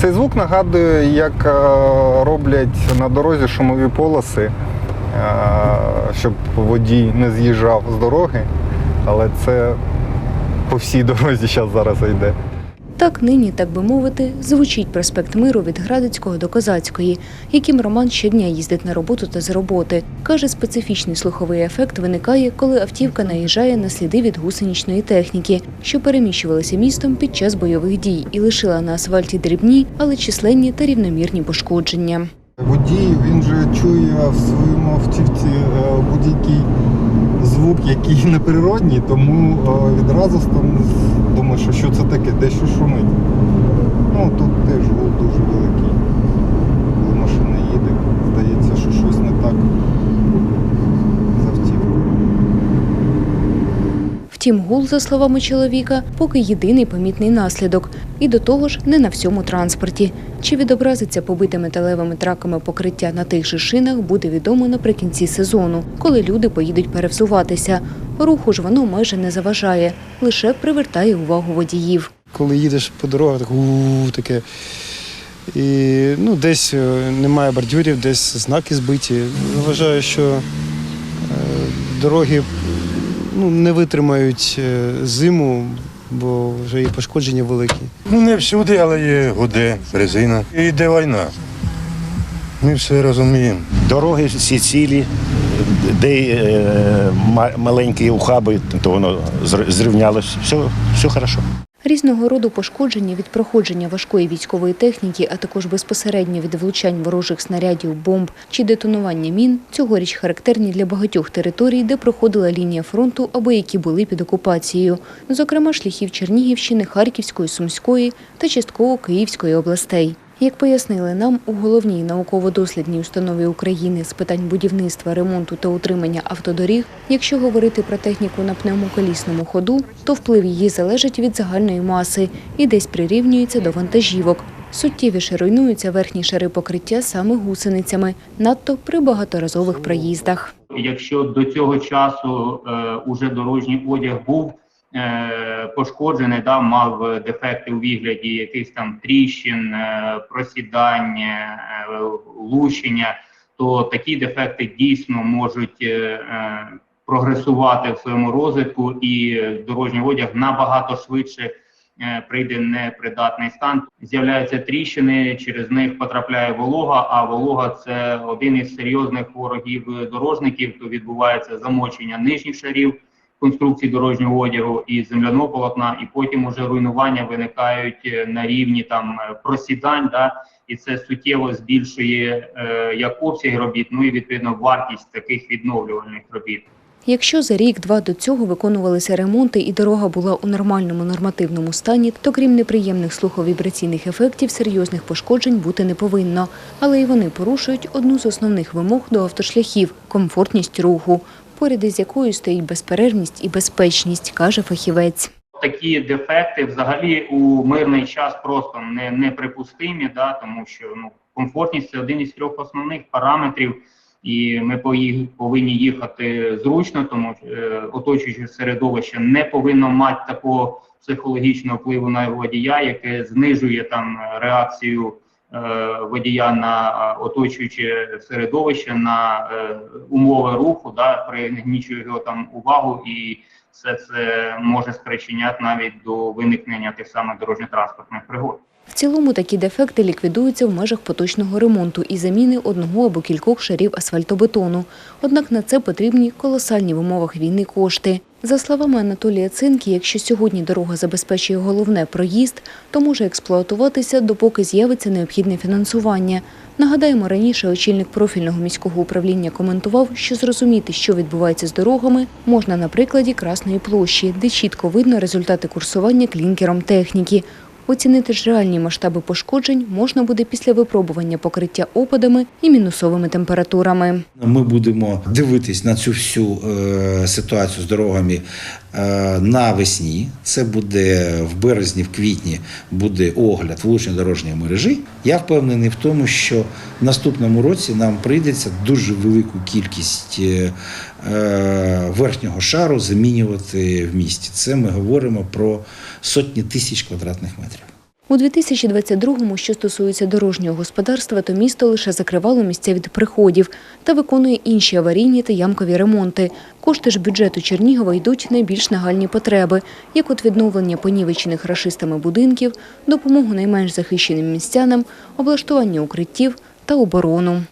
Цей звук нагадує, як е, роблять на дорозі шумові полоси, е, щоб водій не з'їжджав з дороги, але це по всій дорозі зараз зараз йде. Так нині, так би мовити, звучить проспект Миру від Градицького до Козацької, яким Роман щодня їздить на роботу та з роботи. Каже, специфічний слуховий ефект виникає, коли автівка наїжджає на сліди від гусеничної техніки, що переміщувалися містом під час бойових дій і лишила на асфальті дрібні, але численні та рівномірні пошкодження. Водій він же чує в своєму автівці е, будь-який звук, який неприродній, тому е, відразу там думає, що що це таке, дещо шумить. Ну тут теж гул дуже великий. Коли машина їде, здається, що щось не так з автівкою. Втім, гул, за словами чоловіка, поки єдиний помітний наслідок, і до того ж не на всьому транспорті. Чи відобразиться побите металевими траками покриття на тих же шинах, буде відомо наприкінці сезону, коли люди поїдуть перевзуватися. Руху ж воно майже не заважає, лише привертає увагу водіїв. коли їдеш по дорогах, так у таке. І ну, десь е, немає бордюрів, десь знаки збиті. Вважаю, що е, дороги ну, не витримають е, зиму, бо вже і пошкодження великі. Ну, не всюди, але є гуде, резина. І йде війна. Ми все розуміємо. Дороги всі цілі, де е, маленькі ухаби, то воно зрівнялося. зрівнялось. Все, все хорошо. Різного роду пошкодження від проходження важкої військової техніки, а також безпосередньо від влучань ворожих снарядів, бомб чи детонування мін цьогоріч характерні для багатьох територій, де проходила лінія фронту або які були під окупацією, зокрема шляхів Чернігівщини, Харківської, Сумської та частково Київської областей. Як пояснили нам у головній науково-дослідній установі України з питань будівництва, ремонту та утримання автодоріг, якщо говорити про техніку на пневмоколісному ходу, то вплив її залежить від загальної маси і десь прирівнюється до вантажівок. Суттєвіше руйнуються верхні шари покриття саме гусеницями, надто при багаторазових проїздах. Якщо до цього часу е, уже дорожній одяг був пошкоджений, да, мав е, дефекти у вигляді якихось там тріщин, е, просідань, е, лущення, то такі дефекти дійсно можуть е, е, прогресувати в своєму розвитку, і дорожній одяг набагато швидше е, прийде непридатний стан. З'являються тріщини, через них потрапляє волога. А волога це один із серйозних ворогів дорожників. То відбувається замочення нижніх шарів конструкції дорожнього одягу і земляного полотна, і потім уже руйнування виникають е, на рівні там е, просідань. Да, і це суттєво збільшує е, як обсяг робіт, ну і відповідно вартість таких відновлювальних робіт. Якщо за рік-два до цього виконувалися ремонти і дорога була у нормальному нормативному стані, то крім неприємних слуховібраційних ефектів, серйозних пошкоджень бути не повинно. Але й вони порушують одну з основних вимог до автошляхів комфортність руху, поряд із якою стоїть безперервність і безпечність, каже фахівець. Такі дефекти взагалі у мирний час просто не неприпустимі, да, тому що ну комфортність це один із трьох основних параметрів, і ми повинні їхати зручно, тому е, оточуюче середовище не повинно мати такого психологічного впливу на водія, яке знижує там реакцію водія на е, оточуюче середовище, на е, умови руху, да, пригнічує його там увагу і все це може спричиняти навіть до виникнення тих самих дорожньо-транспортних пригод. Цілому такі дефекти ліквідуються в межах поточного ремонту і заміни одного або кількох шарів асфальтобетону. Однак на це потрібні колосальні в умовах війни кошти. За словами Анатолія Цинки, якщо сьогодні дорога забезпечує головне проїзд, то може експлуатуватися, допоки з'явиться необхідне фінансування. Нагадаємо, раніше очільник профільного міського управління коментував, що зрозуміти, що відбувається з дорогами, можна на прикладі Красної площі, де чітко видно результати курсування клінкером техніки. Оцінити ж реальні масштаби пошкоджень можна буде після випробування покриття опадами і мінусовими температурами. Ми будемо дивитись на цю всю е, ситуацію з дорогами навесні. Це буде в березні, в квітні буде огляд вуличної дорожньої мережі. Я впевнений в тому, що в наступному році нам прийдеться дуже велику кількість е, е, верхнього шару замінювати в місті. Це ми говоримо про сотні тисяч квадратних метрів. У 2022-му, що стосується дорожнього господарства, то місто лише закривало місця від приходів та виконує інші аварійні та ямкові ремонти. Кошти ж бюджету Чернігова йдуть на більш нагальні потреби, як от відновлення понівечених рашистами будинків, допомогу найменш захищеним містянам, облаштування укриттів та оборону.